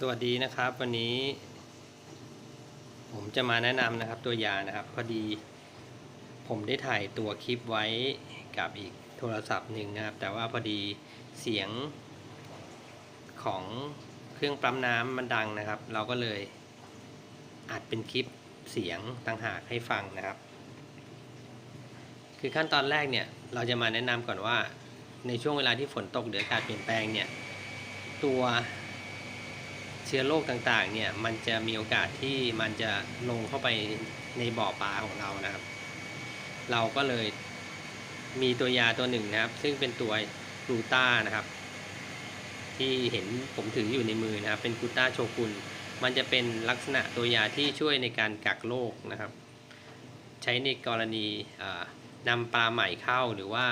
สวัสดีนะครับ วันนี้ ผมจะมาแนะนำนะครับตัวยานะครับพอดี ผมได้ถ่ายตัวคลิปไว้กับอีกโทรศัพท์หนึ่งนะครับ แต่ว่าพอดีเสียงของเครื่องปั๊มน้ำมันดังนะครับ เราก็เลยอัดเป็นคลิปเสียงต่างหากให้ฟังนะครับ คือขั้นตอนแรกเนี่ยเราจะมาแนะนำก่อนว่าในช่วงเวลาที่ฝนตกหรืออากาศเปลี่ยนแปลงเนี่ยตัว เชื้อโรคต่างๆเนี่ยมันจะมีโอกาสที่มันจะลงเข้าไปในบ่อปลาของเรานะครับ เราก็เลยมีตัวยาตัวหนึ่งนะครับ ซึ่งเป็นตัวกลูต้านะครับ ที่เห็นผมถืออยู่ในมือนะครับ เป็นกลูต้าโชกุนมันจะเป็นลักษณะตัวยาที่ช่วยในการกักโรคนะครับ ใช้ในกรณีนำปลาใหม่เข้าหรือว่า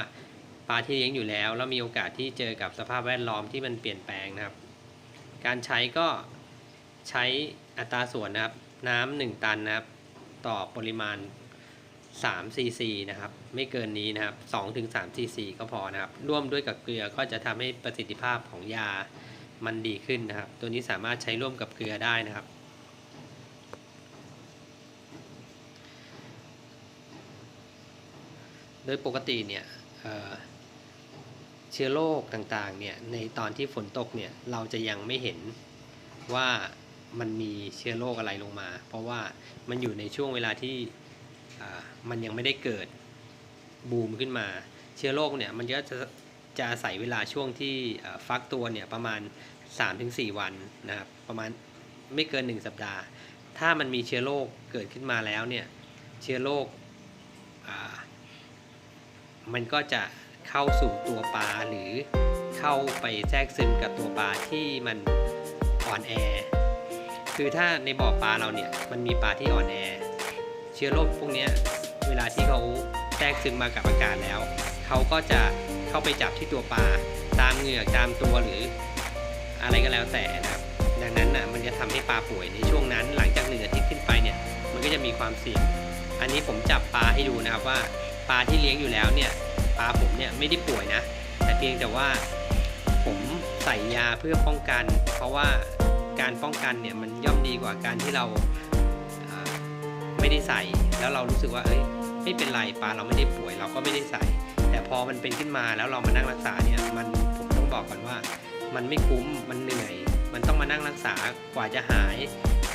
ปลาที่เลี้ยงอยู่แล้ว แล้วมีโอกาสที่เจอกับสภาพแวดล้อมที่มันเปลี่ยนแปลงนะครับ การใช้ก็ใช้อัตราส่วนนะครับ น้ำหนึ่งตันนะครับ ต่อปริมาณ3ซีซีนะครับ ไม่เกินนี้นะครับ2ถึง3ซีซีก็พอนะครับ ร่วมด้วยกับเกลือก็จะทำให้ประสิทธิภาพของยามันดีขึ้นนะครับ ตัวนี้สามารถใช้ร่วมกับเกลือได้นะครับ โดยปกติเนี่ย เชื้อโรคต่างๆเนี่ยในตอนที่ฝนตกเนี่ยเราจะยังไม่เห็นว่ามันมีเชื้อโรคอะไรลงมา เพราะว่ามันอยู่ในช่วงเวลาที่มันยังไม่ได้เกิดบูมขึ้นมา เชื้อโรคเนี่ยมันก็จะจะอาศัยเวลาช่วงที่ฟักตัวเนี่ยประมาณ 3-4 วันนะครับประมาณไม่เกิน 1 สัปดาห์ ถ้ามันมีเชื้อโรคเกิดขึ้นมาแล้วเนี่ยเชื้อโรคมันก็จะ เข้าสู่ตัวปลาหรือเข้าไปแทรกซึมกับตัวปลาที่มันอ่อนแอ คือถ้าในบ่อปลาเราเนี่ยมันมีปลาที่อ่อนแอ เชื้อโรคพวกนี้เวลาที่เขาแทรกซึมมากับอากาศแล้ว เขาก็จะเข้าไปจับที่ตัวปลาตามเหงือกตามตัวหรืออะไรก็แล้วแต่นะครับ ดังนั้นนะมันจะทำให้ปลาป่วยในช่วงนั้น หลังจากหนึ่งอาทิตย์ขึ้นไปเนี่ยมันก็จะมีความเสี่ยง อันนี้ผมจับปลาให้ดูนะครับว่าปลาที่เลี้ยงอยู่แล้วเนี่ย ปลาผมเนี่ยไม่ได้ป่วยนะ แต่เพียงแต่ว่าผมใส่ยาเพื่อป้องกัน เพราะว่าการป้องกันเนี่ยมันย่อมดีกว่าการที่เราไม่ได้ใส่ แล้วเรารู้สึกว่าเอ้ยไม่เป็นไรปลาเราไม่ได้ป่วยเราก็ไม่ได้ใส่ แต่พอมันเป็นขึ้นมาแล้วเรามานั่งรักษาเนี่ยมันผมต้องบอกก่อนว่า มันไม่คุ้มมันเหนื่อย มันต้องมานั่งรักษากว่าจะหาย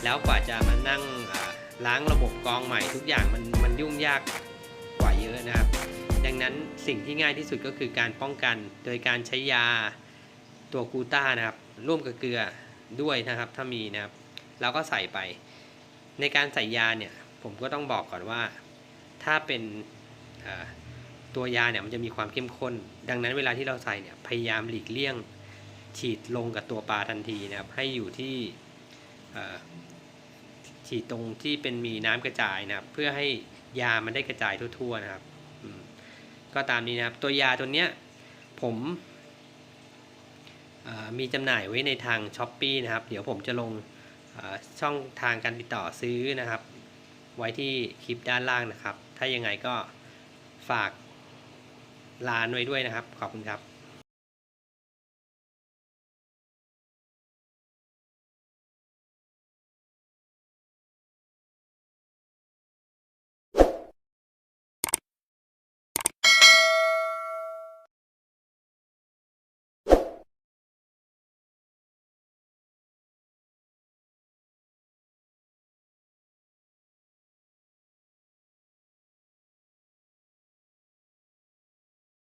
แล้วกว่าจะมานั่งล้างระบบกรองใหม่ทุกอย่างมันมันยุ่งยากกว่าเยอะนะครับ นั้นสิ่งที่ง่ายที่สุดก็คือการป้องกัน โดยการใช้ยาตัวกูต้านะครับ ร่วมกับเกลือด้วยนะครับถ้ามีนะครับเราก็ใส่ไป ในการใส่ยาเนี่ยผมก็ต้องบอกก่อนว่า ถ้าเป็นตัวยาเนี่ยมันจะมีความเข้มข้น ดังนั้นเวลาที่เราใส่เนี่ยพยายามหลีกเลี่ยงฉีดลงกับตัวปลาทันทีนะครับ ให้อยู่ที่ฉีดตรงที่เป็นมีน้ำกระจายนะครับ เพื่อให้ยามันได้กระจายทั่วๆนะครับ ก็ตามนี้นะครับ ตัวยาตัวเนี้ยผมมีจำหน่ายไว้ในทาง s h อ p e e นะครับ เดี๋ยวผมจะลงช่องทางการติดต่อซื้อนะครับ ไว้ที่คลิปด้านล่างนะครับ ถ้ายังไงก็ฝากร้านไว้ด้วยนะครับ ขอบคุณครับ